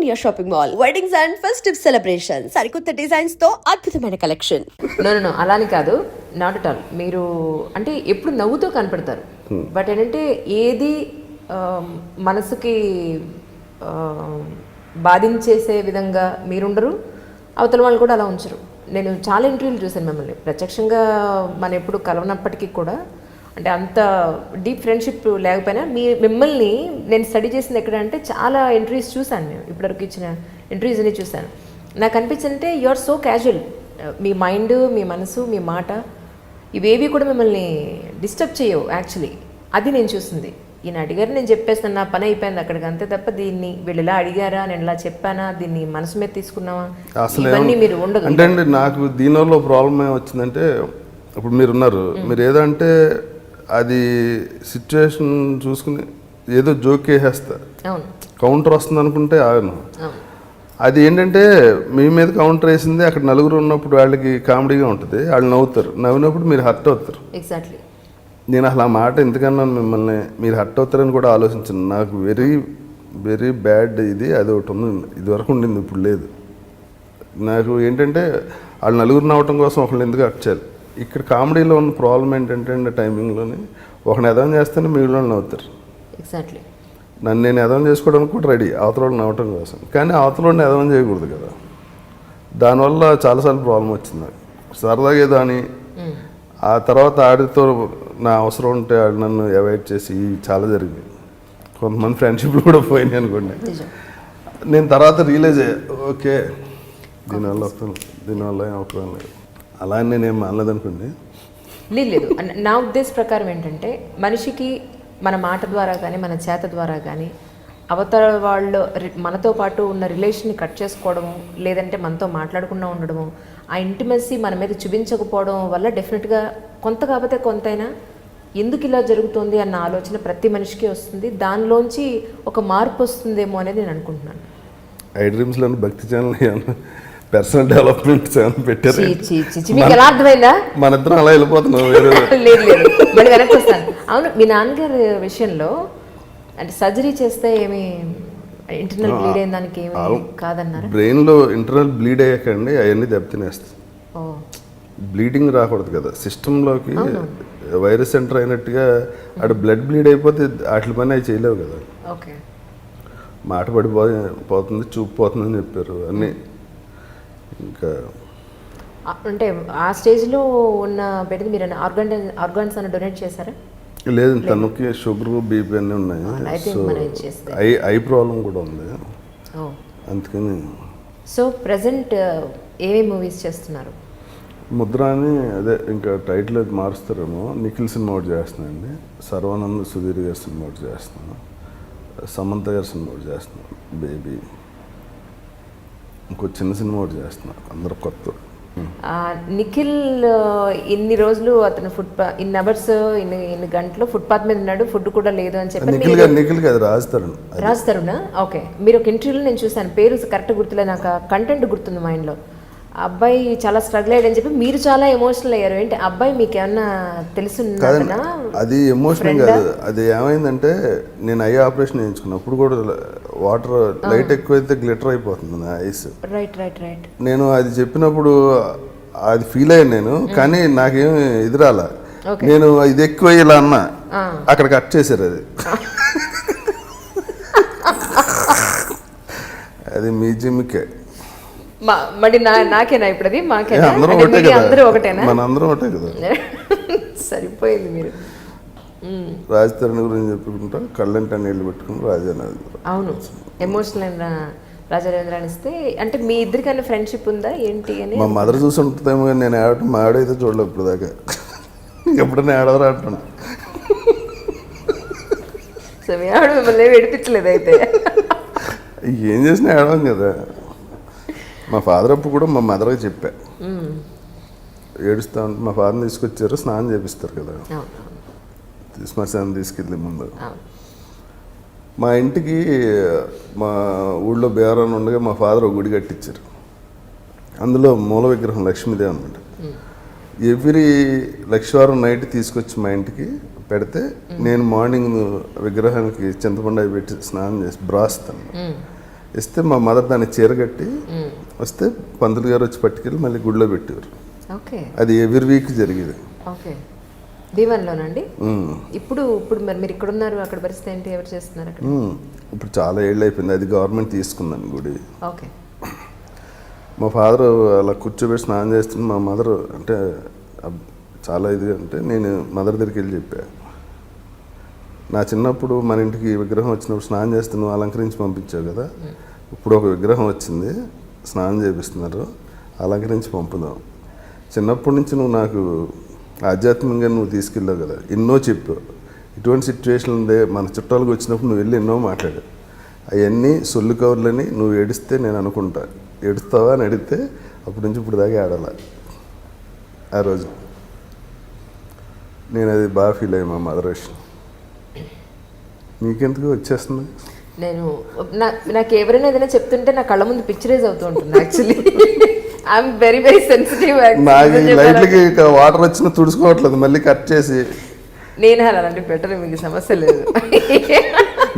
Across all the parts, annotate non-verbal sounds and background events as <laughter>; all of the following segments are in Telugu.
India shopping mall weddings and festive celebration సరికొత్త డిజైన్స్తో అద్భుతమైన కలెక్షన్ నో నో అలాని కాదు. నాట్ అట్ ఆల్ మీరు అంటే ఎప్పుడు నవ్వుతో కనపడతారు. బట్ ఏంటంటే ఏది మనసుకి బాధించేసే విధంగా మీరుండరు. అవతల వాళ్ళు కూడా అలా ఉంచరు. నేను చాలా ఇంటర్వ్యూలు చూశాను మిమ్మల్ని. ప్రత్యక్షంగా మనం ఎప్పుడు కలవనప్పటికీ కూడా అంటే అంత డీప్ ఫ్రెండ్షిప్ లేకపోయినా మీ మిమ్మల్ని నేను స్టడీ చేసింది ఎక్కడంటే చాలా ఇంటర్వ్యూస్ చూశాను నేను. ఇప్పటివరకు ఇచ్చిన ఇంటర్వ్యూస్ అన్ని చూశాను. నాకు అనిపించిందంటే యు ఆర్ సో క్యాజువల్ మీ మైండ్ మీ మనసు మీ మాట ఇవేవి కూడా మిమ్మల్ని డిస్టర్బ్ చేయవు యాక్చువల్లీ అది నేను చూసింది. ఈయన అడిగారు నేను చెప్పేస్తాను నా పని అయిపోయింది అక్కడికి. అంతే తప్ప దీన్ని వీళ్ళు ఇలా అడిగారా నేను ఇలా చెప్పానా దీన్ని మనసు మీద తీసుకున్నావా? అసలు ఇవన్నీ మీరు ఉండదు. అంటే అండి నాకు దీనివల్ల ప్రాబ్లం ఏమొచ్చిందంటే ఇప్పుడు మీరు ఉన్నారు మీరు ఏదంటే అది సిచ్యువేషన్ చూసుకుని ఏదో జోక్ వేసేస్తారు అవును. కౌంటర్ వస్తుంది అనుకుంటే ఆగను. అది ఏంటంటే మీ మీద కౌంటర్ వేసింది అక్కడ నలుగురు ఉన్నప్పుడు వాళ్ళకి కామెడీగా ఉంటుంది వాళ్ళు నవ్వుతారు. నవ్వినప్పుడు మీరు హర్ట్ అవుతారు. ఎగ్జాక్ట్లీ నేను అసలు ఆ మాట ఎందుకన్నా మిమ్మల్ని? మీరు హర్ట్ అవుతారని కూడా ఆలోచించను. నాకు వెరీ వెరీ బ్యాడ్ ఇది అది ఒకటి ఉంది. ఇదివరకు ఉండింది ఇప్పుడు లేదు. నాకు ఏంటంటే వాళ్ళు నలుగురు నవ్వటం కోసం ఒకళ్ళు ఎందుకు హర్ట్ చేయాలి? ఇక్కడ కామెడీలో ఉన్న ప్రాబ్లం ఏంటంటే టైమింగ్లోని ఒకరిని ఎదవం చేస్తేనే మిగిలిన నవ్వుతారు. ఎగ్జాక్ట్లీ నన్ను నేను ఎదవం చేసుకోవడానికి కూడా రెడీ అవతల వాళ్ళు నవ్వటం కోసం. కానీ అవతల వాడిని ఎదవం చేయకూడదు కదా. దానివల్ల చాలాసార్లు ప్రాబ్లం వచ్చింది నాకు. సరదాగా ఏదో అని ఆ తర్వాత ఆడితో నా అవసరం ఉంటే ఆడు నన్ను అవాయిడ్ చేసి చాలా జరిగింది. కొంతమంది ఫ్రెండ్షిప్లు కూడా పోయినాయి అనుకోండి. నేను తర్వాత రియలైజ్ అయ్యా ఓకే దీనివల్ల వస్తాను దీనివల్ల ఏం అవసరం లేదు. అలా అని నేనేం అనలేదనుకోండి. లేదు లేదు. నా ఉద్దేశ ప్రకారం ఏంటంటే మనిషికి మన మాట ద్వారా కానీ మన చేత ద్వారా కానీ అవతల వాళ్ళు మనతో పాటు ఉన్న రిలేషన్ని కట్ చేసుకోవడము లేదంటే మనతో మాట్లాడకుండా ఉండడము ఆ ఇంటిమెసీ మన మీద చూపించకపోవడం వల్ల డెఫినెట్గా కొంత కాకపోతే కొంతైనా ఎందుకు ఇలా జరుగుతుంది అన్న ఆలోచన ప్రతి మనిషికి వస్తుంది. దానిలోంచి ఒక మార్పు వస్తుందేమో అనేది నేను అనుకుంటున్నాను. ఐ డ్రీమ్స్లో భక్తి ఛానల్ పర్సనల్ డెవలప్మెంట్ ఛానల్ పెట్టారు. మీకు ఎలా అర్థమైందా? మన ఇద్దరం అలా వెళ్ళిపోతున్నాం <laughs> లేదు లేదు. మళ్ళీ వెనక్కి వస్తాను. అవును మీ నాన్నగారి విషయంలో అంటే సర్జరీ చేస్తే ఏమి ఇంటర్నల్ బ్లీడ్ అయిన దానికి ఏమి కాదన్నారా? బ్రెయిన్లో ఇంటర్నల్ బ్లీడ్ అయ్యాకండి అవన్నీ దెబ్బతినేస్తాయి. బ్లీడింగ్ రాకూడదు కదా. సిస్టంలోకి వైరస్ ఎంటర్ అయినట్టుగా అక్కడ బ్లడ్ బ్లీడ్ అయిపోతే వాటి పని అవి చేయలేవు కదా. ఓకే. మాట పడిపో పోతుంది చూపు పోతుందని చెప్పారు. అన్నీ ఇంకా అంటే ఆ స్టేజ్లో ఉన్న బిడ్డది మీరు ఆర్గాన్ ఆర్గాన్స్ అని డొనేట్ చేశారా? లేదు తనకి షుగర్ బీపీ అన్నీ ఉన్నాయి. సో ఐ ఐ ప్రాబ్లం కూడా ఉంది. అందుకని సో ప్రజెంట్ ఏమేమి మూవీస్ చేస్తున్నారు? ముద్ర అని అదే ఇంకా టైటిల్ అది మారుస్తారేమో. నిఖిల్ సినిమా ఒకటి చేస్తున్నానండి. సర్వానంద్ సుధీర్ గారి సినిమా ఒకటి చేస్తున్నాను. సమంత గారి సినిమా ఒకటి చేస్తున్నాను. బేబీ. ఇంకో చిన్న సినిమా ఒకటి చేస్తున్నాను అందరు కొత్త. నిఖిల్ ఇన్ని రోజులు అతను ఫుట్ ఇన్ని అవర్స్ ఇన్ని ఇన్ని గంటలు ఫుట్పాత్ మీద ఉన్నాడు ఫుడ్ కూడా లేదు అని చెప్పి నిఖిల్ గారు నిఖిల్ గారు ఓకే. మీరు ఒక ఇంటర్వ్యూలో నేను చూశాను. పేరు కరెక్ట్ గుర్తులేదు. నాకు కంటెంట్ గుర్తుంది మైండ్లో అబ్బాయి చాలా స్ట్రగుల్ అయ్యాడని చెప్పి మీరు చాలా ఎమోషనల్ అయ్యారు. ఏంటి? అబ్బాయి మీకు ఏమన్నా తెలుసున్నదనా అది ఎమోషనల్ కాదు. అది ఏమైందంటే నేను ఐ ఆపరేషన్ చేయించుకున్నప్పుడు కూడా వాటర్ లైట్ ఎక్కువైతే గ్లిటర్ అయిపోతుంది నా ఐస్ రైట్ రైట్ రైట్ నేను అది చెప్పినప్పుడు అది ఫీల్ అయ్యాను నేను కానీ నాకేం ఎదురాల. నేను ఇది ఎక్కువ ఇలా అన్నా అక్కడ కట్ చేశారు అది. <laughs> అది మీ జిమ్కే. మరి నా నాకేనా ఇప్పుడు అది మాకేనా అందరం ఒకటేనా మన అందరం ఒకటే కదా. <laughs> సరిపోయింది మీరు. రాజధాని గురించి చెప్పుకుంటా కళ్ళంట నీళ్ళు పెట్టుకుని రాజధాని అవును. ఎమోషనల్ అయిన రాజారేంద్ర అని ఇస్తే అంటే మీ ఇద్దరికన్నా ఫ్రెండ్షిప్ ఉందా? ఏంటి అని మా మదర్ చూసి ఉంటుందేమో కానీ నేను ఆడటం మా ఆడైతే చూడలేదు ఇప్పుడు దాకా ఎప్పుడైనా ఆడవరా అంటున్నాను <laughs> సో మీ ఆవిడ మిమ్మల్ని ఏమి ఏడిపించలేదు అయితే? ఏం చేసినా ఆడవం కదా. మా ఫాదర్ అప్పుడు కూడా మా మదర్కి చెప్పా. ఏడుస్తా మా ఫాదర్ని తీసుకొచ్చారు స్నానం చేపిస్తారు కదా. శ్మశానం తీసుకెళ్ళి ముందు. మా ఇంటికి మా ఊళ్ళో బేరాన్ని ఉండగా మా ఫాదర్ ఒక గుడి కట్టించారు అందులో మూల విగ్రహం లక్ష్మీదేవి అనమాట ఎవ్రీ లక్షవారం నైట్ తీసుకొచ్చి మా ఇంటికి పెడితే నేను మార్నింగ్ విగ్రహానికి చింతపండు పెట్టి స్నానం చేసి బ్రాస్తాను. ఇస్తే మా మదర్ దాన్ని చీర కట్టి వస్తే పంతులు గారు వచ్చి పట్టుకెళ్ళి మళ్ళీ గుడిలో పెట్టేవారు. ఓకే. అది ఎవ్రీ వీక్ జరిగేది. ఓకే. దీవెనలోనండి. ఇప్పుడు ఇప్పుడు మరి మీరు ఇక్కడ ఉన్నారు అక్కడ పరిస్థితి ఏంటి? ఎవరు చేస్తున్నారు అక్కడ. ఇప్పుడు చాలా ఏళ్ళు అయిపోయింది. అది గవర్నమెంట్ తీసుకుందని గుడి. ఓకే. మా ఫాదర్ అలా కూర్చోబెట్టి స్నానం చేస్తుంది మా మదర్ అంటే చాలా ఇది అంటే నేను మదర్ దగ్గరికి వెళ్ళి చెప్పా. నా చిన్నప్పుడు మన ఇంటికి విగ్రహం వచ్చినప్పుడు స్నానం చేస్తే నువ్వు అలంకరించి పంపించావు కదా. ఇప్పుడు ఒక విగ్రహం వచ్చింది. స్నానం చేపిస్తున్నారు. అలంకరించి పంపుదాం. చిన్నప్పటి నుంచి నువ్వు నాకు ఆధ్యాత్మికంగా నువ్వు తీసుకెళ్ళావు కదా. ఎన్నో చెప్పావు. ఇటువంటి సిచ్యువేషన్ ఉందే మన చుట్టాలకు వచ్చినప్పుడు నువ్వు వెళ్ళి ఎన్నో మాట్లాడావు. అవన్నీ సొల్లు కవర్లని నువ్వు ఏడిస్తే నేను అనుకుంటా. ఏడుస్తావా అని అడిగితే అప్పటి నుంచి ఇప్పుడు దాకా ఆడాల ఆ రోజు నేను అది బాగా ఫీల్ అయ్యా మా మదర్ విషయం నీకెందుకు వచ్చేస్తుంది? నేను నా నాకు ఎవరైనా ఏదైనా చెప్తుంటే నా కళ్ళ ముందు పిక్చరైజ్ అవుతూ ఉంటుంది actually I'm very very sensitive నాకు లైట్లకి వాటర్ వచ్చిన తుడుచుకోవట్లేదు మళ్ళీ కట్ చేసి. నేను అలాంటి పెట్టరు మీకు సమస్య లేదు.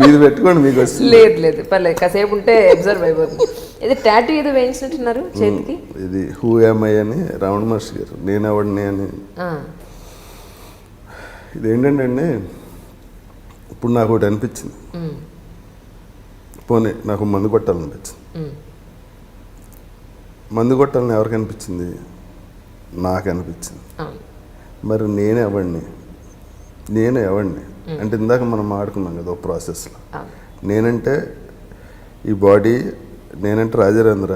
మీది పెట్టుకోండి మీకు వస్తుంది. లేదు లేదు పర్లేదు కాసేపు ఉంటే అబ్జర్వ్ అయిపోతుంది. ఇది టాటూ ఏదో వేయించినట్టున్నారు చేతికి? ఇది హూ ఐ అని రావణ మహర్షి గారు నేను ఎవడిని అని. ఇది ఏంటంటే అండి ఇప్పుడు నాకు ఒకటి అనిపించింది. పోనీ నాకు మందు కొట్టాలనిపించింది మందు కొట్టాలని ఎవరికి అనిపించింది? నాకు అనిపించింది. మరి నేను ఎవడిని? నేను ఎవడిని? అంటే ఇందాక మనం ఆడుకున్నాం కదా ఒక ప్రాసెస్లో నేనంటే ఈ బాడీ నేనంటే రాజరేంద్ర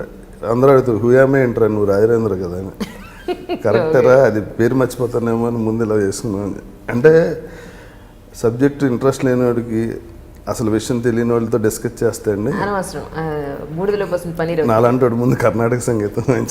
అందరూ అడుగుతారు హూయామే ఏంట్రా నువ్వు రాజరేంద్ర కదా అని. <laughs> కరెక్టరా అది పేరు మర్చిపోతానేమో అని ముందు ఇలా చేసుకున్నాను. అంటే సబ్జెక్ట్ ఇంట్రెస్ట్ లేని వాడికి అసలు విషయం తెలియని వాళ్ళతో డిస్కస్ చేస్తే అండి? అనవసరం. ఆ, బూడిదలో పోసిన పనీర్. నాలాంటి వాడు ముందు కర్ణాటక సంగీతం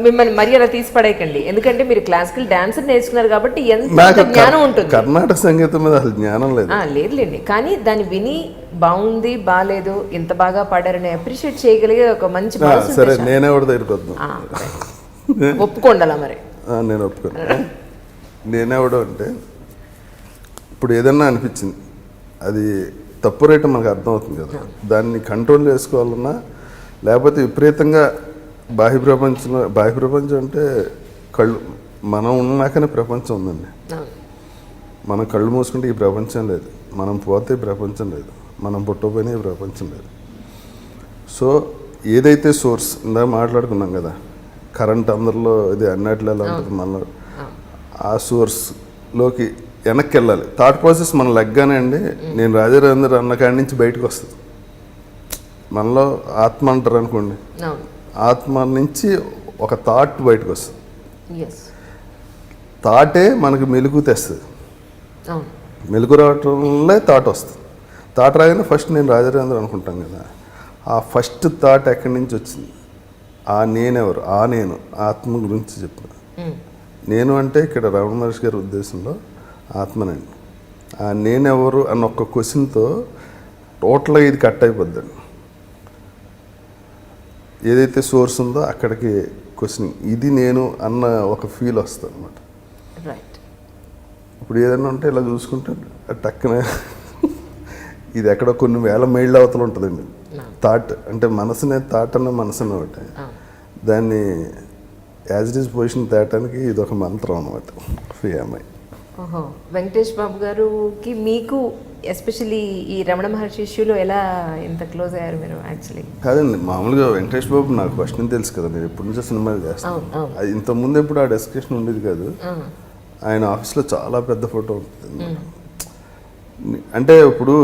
మిమ్మల్ని మరి అలా తీసి పడేయకండి. ఎందుకంటే మీరు క్లాసికల్ డాన్స్ నేర్చుకున్నారు కాబట్టి ఎంత జ్ఞానం ఉంటుంది. కర్ణాటక సంగీతం మీద అసలు జ్ఞానం లేదు. లేదులేండి కానీ దాన్ని విని బాగుంది బాగాలేదు ఇంత బాగా పాడారని అప్రిషియేట్ చేయగలిగే ఒక మంచి సరే చాలు. నేనెవరి దగ్గరికి వద్దాం. ఒప్పుకోండి అలా మరి. నేను ఒప్పుకోను. నేనెవడు అంటే ఇప్పుడు ఏదన్నా అనిపించింది అది తప్పు రేటు మనకు అర్థమవుతుంది కదా. దాన్ని కంట్రోల్ చేసుకోవాలన్నా లేకపోతే విపరీతంగా బాహ్య ప్రపంచంలో బాహ్య ప్రపంచం అంటే కళ్ళు మనం ఉన్నాకనే ప్రపంచం ఉందండి. మనం కళ్ళు మూసుకుంటే ఈ ప్రపంచం లేదు. మనం పోతే ప్రపంచం లేదు. మనం పుట్టకపోయినా ఈ ప్రపంచం లేదు. సో ఏదైతే సోర్స్ ఇందాక మాట్లాడుకున్నాం కదా కరెంట్ అందరిలో ఇది అన్నట్లు ఎలా ఉంటుంది మనలో? ఆ సోర్స్లోకి వెనక్కి వెళ్ళాలి థాట్ ప్రాసెస్ మన లెగ్గానే అండి. నేను రాజారాజేంద్ర అన్న కాడి నుంచి బయటకు వస్తుంది. మనలో ఆత్మ అంటారు అనుకోండి. ఆత్మ నుంచి ఒక థాట్ బయటకు వస్తుంది. థాటే మనకు మెలుగు తెస్తుంది. మెలుగు రావటంలో థాట్ వస్తుంది. థాట్ రాగానే ఫస్ట్ నేను రాజారాజేంద్ర అనుకుంటాం కదా. ఆ ఫస్ట్ థాట్ ఎక్కడి నుంచి వచ్చింది? ఆ నేనెవరు? ఆ నేను. ఆత్మ గురించి చెప్పిన. నేను అంటే ఇక్కడ రమణ మహర్షి గారి ఉద్దేశంలో ఆత్మనండి. ఆ నేనెవరు అన్న ఒక్క క్వశ్చన్తో టోటల్గా ఇది కట్ అయిపోద్దండి. ఏదైతే సోర్స్ ఉందో అక్కడికి క్వశ్చన్ ఇది నేను అన్న ఒక ఫీల్ వస్తుంది అనమాట ఇప్పుడు ఏదైనా ఉంటే ఇలా చూసుకుంటే టక్కున ఇది ఎక్కడో కొన్ని వేల మైళ్ళ అవతల ఉంటుందండి. థాట్ అంటే మనసునే థాట్ అన్న మనసు అనమాట అవును దాన్ని యాజ్ ఇట్ ఈస్ పొజిషన్ తేటానికి ఇది ఒక మంత్రం అనమాట ఫియామై ఓహో. వెంకటేష్ బాబు గారుకి మీకు ఎస్పెషల్లీ ఈ రమణ మహర్షి ఇష్యూలో ఎలా ఇంత క్లోజ్ అయ్యారు మీరు యాక్చువల్లీ? కాదండి మామూలుగా వెంకటేష్ బాబు నాకు ఫస్ట్ నుంచి తెలుసు కదా నేను ఎప్పటి నుంచో సినిమాలు చేస్తాను. అది ఇంతకుముందు ఎప్పుడు ఆ డిస్కషన్ ఉండేది కాదు. ఆయన ఆఫీస్లో చాలా పెద్ద ఫోటో ఉంటుంది అంటే ఇప్పుడు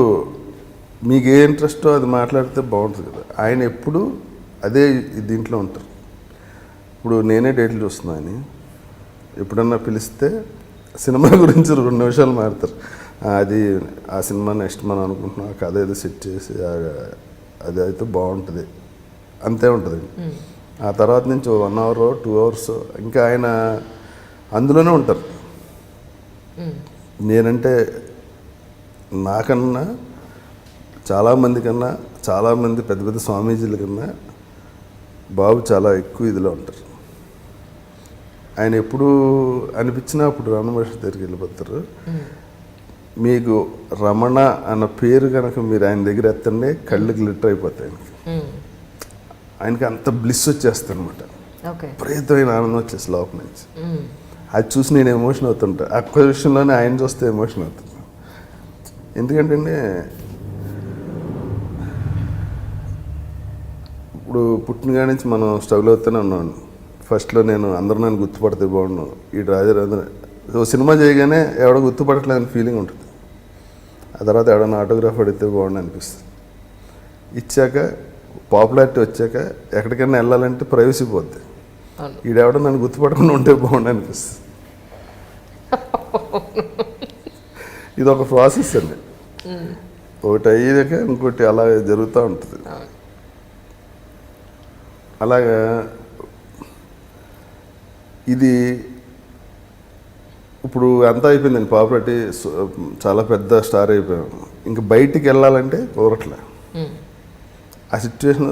మీకు ఏ ఇంట్రెస్టో అది మాట్లాడితే బాగుంటుంది కదా. ఆయన ఎప్పుడు అదే దీంట్లో ఉంటారు. ఇప్పుడు నేనే డేట్లు చూస్తున్నా అని ఎప్పుడన్నా పిలిస్తే సినిమా <laughs> గురించి రెండు నిమిషాలు మాడతారు "ఆ, అది ఆ సినిమా నెక్స్ట్ మనం అనుకుంటున్నాం. ఆ కథ ఏదో సెట్ చేసి అది అయితే బాగుంటుంది. అంతే ఉంటుంది. ఆ తర్వాత నుంచి వన్ అవర్ టూ అవర్స్ ఇంకా ఆయన అందులోనే ఉంటారు. నేనంటే నాకన్నా చాలామంది కన్నా చాలామంది పెద్ద పెద్ద స్వామీజీల కన్నా బాబు చాలా ఎక్కువ ఇదిలో ఉంటారు. ఆయన ఎప్పుడు అనిపించినా అప్పుడు రమణ మహర్షి దగ్గరికి వెళ్ళిపోతారు. మీకు రమణ అన్న పేరు కనుక మీరు ఆయన దగ్గర ఎత్తండి కళ్ళు గ్లిటర్ అయిపోతాయి ఆయనకి. ఆయనకి అంత బ్లిస్ వచ్చేస్తుంది అనమాట విపరీతమైన ఆనందం వచ్చేసి లోపల నుంచి. అది చూసి నేను ఎమోషన్ అవుతుంటా. ఆ ఒక్క విషయంలోనే ఆయన చూస్తే ఎమోషన్ అవుతుంది. ఎందుకంటే అండి, ఇప్పుడు పుట్టినగా నుంచి మనం స్ట్రగుల్ అవుతూనే ఉన్నాను ఫస్ట్లో నేను అందరూ నన్ను గుర్తుపడితే బాగుండు. ఈ రాజరాజు ఓ సినిమా చేయగానే ఎవడో గుర్తుపడట్లేదని ఫీలింగ్ ఉంటుంది. ఆ తర్వాత ఎవడన్నా ఆటోగ్రాఫ్ అడిగితే బాగుండు అనిపిస్తుంది. ఇచ్చాక పాపులారిటీ వచ్చాక ఎక్కడికైనా వెళ్ళాలంటే ప్రైవసీ పోద్ది. ఈడెవడో నన్ను గుర్తుపడకుండా ఉంటే బాగుండు అనిపిస్తుంది. ఇది ఒక ప్రాసెస్ అండి. ఒకటి అయ్యాక ఇంకోటి అలా జరుగుతూ ఉంటుంది. అలాగా ఇది ఇప్పుడు అంతా అయిపోయిందండి పాపులారిటీ చాలా పెద్ద స్టార్ అయిపోయాం. ఇంకా బయటికి వెళ్ళాలంటే కుదరట్లే. ఆ సిచ్యువేషన్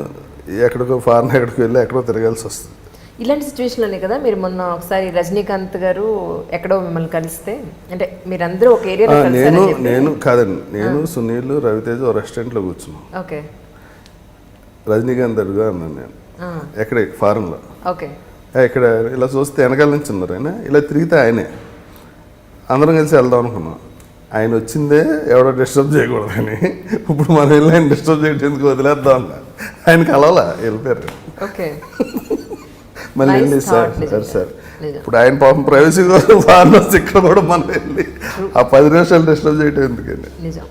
ఎక్కడికో ఫారెన్ ఎక్కడికో వెళ్ళి ఎక్కడో తిరగాల్సి వస్తుంది. ఇలాంటి సిచ్యువేషన్లోనే కదా మీరు మొన్న ఒకసారి రజనీకాంత్ గారు ఎక్కడో మిమ్మల్ని కలిస్తే? అంటే మీరందరూ ఒక ఆ, ఏరియాలో నేను నేను కాదండి. నేను సునీల్ రవితేజ రెస్టారెంట్లో కూర్చున్నాం. ఓకే. రజనీకాంత్ అడుగా అన్నాను నేను. ఎక్కడ ఫారెన్లో ఓకే. ఇక్కడ ఇలా చూస్తే వెనకాల నుంచి ఉన్నారు ఆయన. ఇలా తిరిగితే ఆయనే. అందరం కలిసి వెళ్దాం అనుకున్నాం. ఆయన వచ్చిందే ఎవడో డిస్టర్బ్ చేయకూడదని ఇప్పుడు మనం వెళ్ళి ఆయన డిస్టర్బ్ చేయడం ఎందుకు వదిలేద్దాం అన్న. ఆయన కలవాలా వెళ్ళిపోయారు. ఓకే. మళ్ళీ వెళ్ళి సార్. Sir sir. ఇప్పుడు ఆయన పాపం ప్రైవసీ కోసం <laughs> ఫారెన్ ఇక్కడ కూడా మనం వెళ్ళి ఆ పది నిమిషాలు డిస్టర్బ్ చేయడం ఎందుకండి నిజం.